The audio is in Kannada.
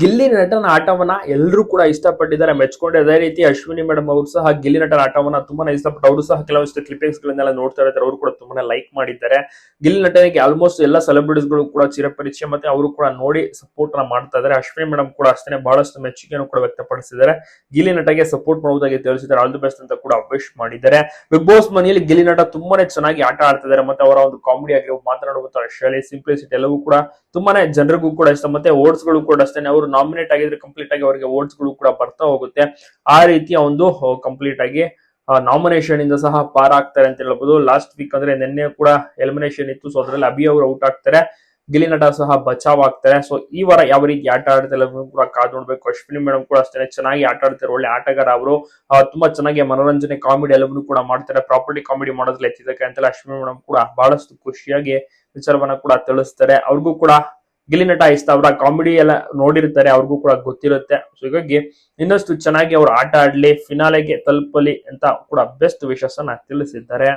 ಗಿಲ್ಲಿ ನಟನ ಆಟವನ್ನ ಎಲ್ಲರೂ ಕೂಡ ಇಷ್ಟಪಟ್ಟಿದ್ದಾರೆ. ಮೆಚ್ಕೊಂಡು ಅದೇ ರೀತಿ ಅಶ್ವಿನಿ ಮೇಡಮ್ ಅವರು ಸಹ ಗಿಲ್ಲಿ ನಟನ ಆಟವನ್ನ ತುಂಬಾನೇ ಇಷ್ಟಪಟ್ಟು ಅವರು ಸಹ ಕೆಲವಷ್ಟು ಕ್ಲಿಪಿಂಗ್ಸ್ ಗಳನ್ನೆಲ್ಲ ನೋಡ್ತಾ ಇರ್ತಾರೆ. ಅವರು ಕೂಡ ತುಂಬಾನೇ ಲೈಕ್ ಮಾಡಿದ್ದಾರೆ. ಗಿಲ್ಲಿ ನಟನಿಗೆ ಆಲ್ಮೋಸ್ಟ್ ಎಲ್ಲ ಸೆಲೆಬ್ರಿಟೀಸ್ಗಳು ಕೂಡ ಚಿರಪರಿಚಯ ಮತ್ತೆ ಅವರು ಕೂಡ ನೋಡಿ ಸಪೋರ್ಟ್ನ ಮಾಡ್ತಾ ಇದ್ದಾರೆ. ಅಶ್ವಿನಿ ಮೇಡಮ್ ಕೂಡ ಅಷ್ಟೇ ಬಹಳಷ್ಟು ಮೆಚ್ಚುಗೆಯನ್ನು ಕೂಡ ವ್ಯಕ್ತಪಡಿಸಿದ್ದಾರೆ. ಗಿಲ್ಲಿ ನಟಗೆ ಸಪೋರ್ಟ್ ಮಾಡುವುದಾಗಿ ತಿಳಿಸಿದ್ದಾರೆ. ಆಲ್ ದಿ ಬೆಸ್ಟ್ ಅಂತ ಕೂಡ ವಿಶ್ ಮಾಡಿದ್ದಾರೆ. ಬಿಗ್ ಬಾಸ್ ಮನೆಯಲ್ಲಿ ಗಿಲ್ಲಿ ನಟ ತುಂಬಾನೇ ಚೆನ್ನಾಗಿ ಆಟ ಆಡ್ತಿದ್ದಾರೆ ಮತ್ತೆ ಅವರ ಒಂದು ಕಾಮಿಡಿ ಆಗಿರೋ ಮಾತನಾಡುವಂತ ಶೈಲಿ ಸಿಂಪ್ಲಿಸಿಟಿ ಎಲ್ಲವೂ ಕೂಡ ತುಂಬಾನೇ ಜನರಿಗೂ ಕೂಡ ಇಷ್ಟ. ಮತ್ತೆ ಓಟ್ಸ್ಗಳು ಕೂಡ ಅಷ್ಟೇ ಅವರು ನಾಮಿನೇಟ್ ಆಗಿದ್ರೆ ಕಂಪ್ಲೀಟ್ ಆಗಿ ಅವರಿಗೆ ವೋಟ್ಸ್ಗಳು ಕೂಡ ಬರ್ತಾ ಹೋಗುತ್ತೆ. ಆ ರೀತಿಯ ಒಂದು ಕಂಪ್ಲೀಟ್ ಆಗಿ ನಾಮಿನೇಷನ್ ಇಂದ ಸಹ ಪಾರಾಗ್ತಾರೆ ಅಂತ ಹೇಳ್ಬೋದು. ಲಾಸ್ಟ್ ವೀಕ್ ಅಂದ್ರೆ ನಿನ್ನೆ ಕೂಡ ಎಲಿಮಿನೇಷನ್ ಇತ್ತು ಸೊ ಅದ್ರಲ್ಲಿ ಅಭಿ ಅವರು ಔಟ್ ಆಗ್ತಾರೆ. ಗಿಲಿನಟ ಸಹ ಬಚಾವ್ ಆಗ್ತಾರೆ. ಸೊ ಈ ವಾರ ಯಾವ ರೀತಿ ಆಟ ಆಡ್ತಾರೆ ಕೂಡ ಕಾದು ನೋಡ್ಬೇಕು ಅಶ್ವಿನಿ ಮೇಡಮ್ ಕೂಡ ಅಷ್ಟೇ ಚೆನ್ನಾಗಿ ಆಟ ಆಡ್ತಾರೆ. ಒಳ್ಳೆ ಆಟಗಾರ ಅವರು. ತುಂಬಾ ಚೆನ್ನಾಗಿ ಮನೋರಂಜನೆ ಕಾಮಿಡಿ ಎಲ್ಲವನ್ನೂ ಕೂಡ ಮಾಡ್ತಾರೆ. ಪ್ರಾಪರ್ಟಿ ಕಾಮಿಡಿ ಮಾಡೋದ್ರಲ್ಲಿ ಎತ್ತಿದ್ದಕ್ಕೆ ಅಂತ ಅಶ್ವಿನಿ ಮೇಡಮ್ ಕೂಡ ಬಹಳಷ್ಟು ಖುಷಿಯಾಗಿ ವಿಚಾರವನ್ನ ಕೂಡ ತಿಳಿಸ್ತಾರೆ. ಅವ್ರಿಗೂ ಕೂಡ ಗಿಲ್ಲಿ ನಟ ಇಷ್ಟ, ಅವರ ಕಾಮಿಡಿ ಎಲ್ಲ ನೋಡಿರ್ತಾರೆ, ಅವ್ರಿಗೂ ಕೂಡ ಗೊತ್ತಿರುತ್ತೆ. ಸೊ ಹೀಗಾಗಿ ಇನ್ನಷ್ಟು ಚೆನ್ನಾಗಿ ಅವ್ರು ಆಟ ಆಡ್ಲಿ ಫಿನಾಲೆಗೆ ತಲುಪಲಿ ಅಂತ ಕೂಡ ಬೆಸ್ಟ್ ವಿಶಸ್ ಅನ್ನ ತಿಳಿಸಿದ್ದಾರೆ.